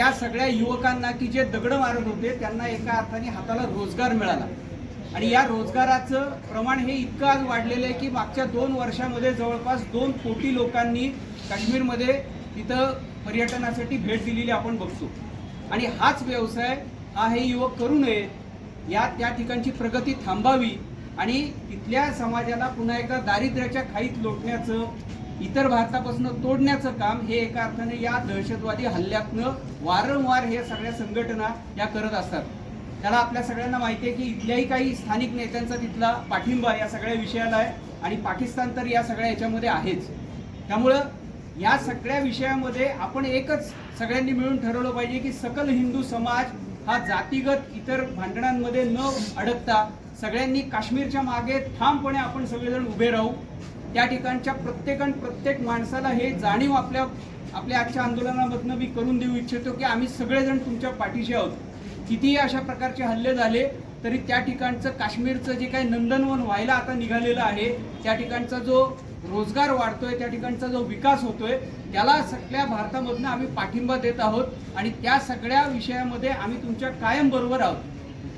त्या सगळ्या युवकांना की जे दगड मारत होते त्यांना एका अर्थाने हाताला रोजगार मिळाला. आणि या रोजगाराचं प्रमाण हे इतकं आज वाढलेलं आहे की मागच्या दोन वर्षामध्ये जवळपास दोन कोटी लोकांनी काश्मीरमध्ये तिथं पर्यटनासाठी भेट दिलेली आपण बघतो. आणि हाच व्यवसाय हा हे युवक करू नये या त्या ठिकाणची प्रगती थांबावी आणि तिथल्या समाजाला पुन्हा एकदा दारिद्र्याच्या खाईत लोटण्याचं इतर भारतापासून तोडण्याचं काम हे एका अर्थाने या दहशतवादी हल्ल्यातनं वारंवार हे सगळ्या संघटना या करत असतात. त्याला आपल्या सगळ्यांना माहिती आहे की इथल्याही काही स्थानिक नेत्यांचा तिथला पाठिंबा या सगळ्या विषयाला आहे आणि पाकिस्तान तर या सगळ्या याच्यामध्ये आहेच. त्यामुळं या सगळ्या विषयामध्ये आपण एकच सगळ्यांनी मिळून ठरवलं पाहिजे की सकल हिंदू समाज हा जातीगत इतर भांडणांमध्ये न अडकता सगळ्यांनी काश्मीरच्या मागे ठामपणे आपण सगळेजण उभे राहू. त्या ठिकाणच्या प्रत्येकान प्रत्येक माणसाला हे जाणीव आपल्या आपल्या आजच्या आंदोलनामधनं मी करून देऊ इच्छितो की आम्ही सगळेजण तुमच्या पाठीशी आहोत. कितीही अशा प्रकारचे हल्ले झाले तरी त्या ठिकाणचं काश्मीरचं जे काही नंदनवन व्हायला आता निघालेलं आहे त्या ठिकाणचा जो रोजगार वाढतोय त्या ठिकाणचा जो विकास होतोय त्याला सगळ्या भारतामधनं आम्ही पाठिंबा देत आहोत आणि त्या सगळ्या विषयामध्ये आम्ही तुमच्या कायम बरोबर आहोत.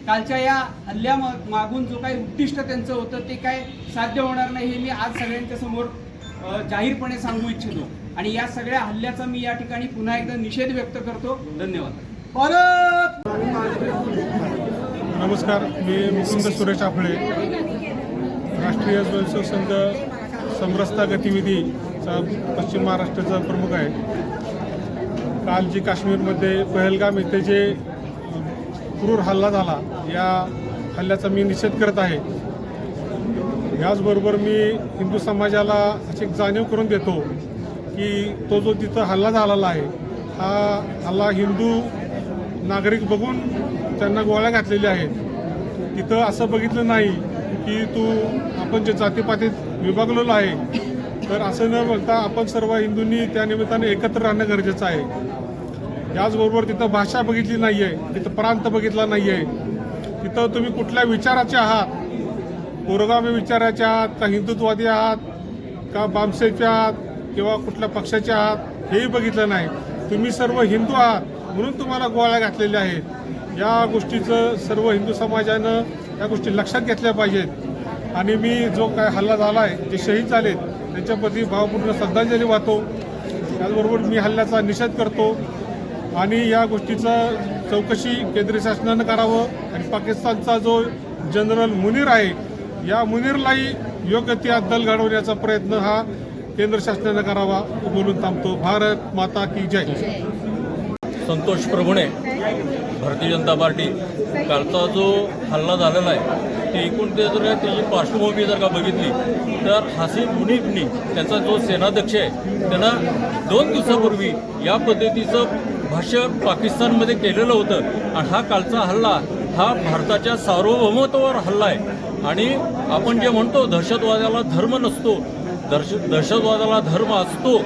कालच्या या हल्ल्या मागून जो काही उद्दिष्ट त्यांचं होतं ते काय साध्य होणार नाही हे मी आज सगळ्यांच्या समोर जाहीरपणे सांगू इच्छितो. आणि या सगळ्या हल्ल्याचा मी या ठिकाणी पुन्हा एकदा निषेध व्यक्त करतो. धन्यवाद. भारत नमस्कार मी मुकुंद सुरेश आपळे राष्ट्रीय स्वयंसेवक संघ समरसता गतिविधीचा पश्चिम महाराष्ट्राचा प्रमुख आहे. काल जी काश्मीरमध्ये पहलगाम येथे जे क्रूर हल्ला झाला या हल्ल्याचा मी निषेध करत आहे. याचबरोबर मी हिंदू समाजाला अशी एक जाणीव करून देतो की तो जो तिथं हल्ला झालेला आहे हा हल्ला हिंदू नागरिक बघून त्यांना गोळ्या घातलेल्या आहेत. तिथं असं बघितलं नाही की तू आपण जे जातीपातीत विभागलेलो आहे तर असं न बघता आपण सर्व हिंदूंनी त्या निमित्ताने एकत्र राहणं गरजेचं आहे. याचबरोबर तिथं भाषा बघितली नाही आहे तिथं प्रांत बघितला नाही आहे तिथं तुम्ही कुठल्या विचाराचे आहात? पुरोगामी विचाराचे आहात का हिंदुत्ववादी आहात का बामसेचे आहात किंवा कुठल्या पक्षाचे आहात हेही बघितलं नाही. तुम्ही सर्व हिंदू आहात म्हणून तुम्हाला गोळ्या घातलेल्या आहेत. या गोष्टीचं सर्व हिंदू समाजानं या गोष्टी लक्षात घेतल्या पाहिजेत. आणि मी जो काय हल्ला झाला आहे जे शहीद झालेत त्यांच्याप्रती भावपूर्ण श्रद्धांजली वाहतो. त्याचबरोबर मी हल्ल्याचा निषेध करतो. आणि या गोष्टीचं चौकशी केंद्र शासनानं करावं आणि पाकिस्तानचा जो जनरल मुनीर आहे या मुनीरलाही योग्य ती अद्दल घडवण्याचा प्रयत्न हा केंद्र शासनानं करावा. बोलून थांबतो. भारत माता की जय. संतोष प्रभुणे. भारतीय जनता पार्टी कालचा जो हल्ला झालेला आहे ते एकूण ते जर त्याची पार्श्वभूमी जर का बघितली तर हसी मुनीबनी त्यांचा जो सेनाध्यक्ष आहे त्यांना दोन दिवसापूर्वी या पद्धतीचं भाष्य पाकिस्तानमध्ये केलेलं होतं. आणि हा कालचा हल्ला हा भारताच्या सार्वभौमत्वावर हल्ला आहे. आणि आपण जे म्हणतो दहशतवादाला धर्म नसतो दहश दहशतवादाला धर्म असतो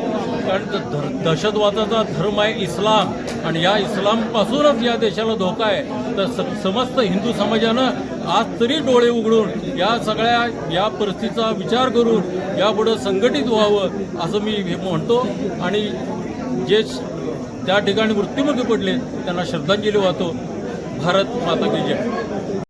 कारण दहशतवादाचा धर्म आहे इस्लाम आणि या इस्लामपासूनच या देशाला धोका आहे. तर स समस्त हिंदू समाजानं आज तरी डोळे उघडून या सगळ्या या परिस्थितीचा विचार करून यापुढं संघटित व्हावं असं मी हे म्हणतो. आणि जे त्या ठिकाणी मृत्युमुखी पडले त्यांना श्रद्धांजली वाहतो. भारत माता की जय.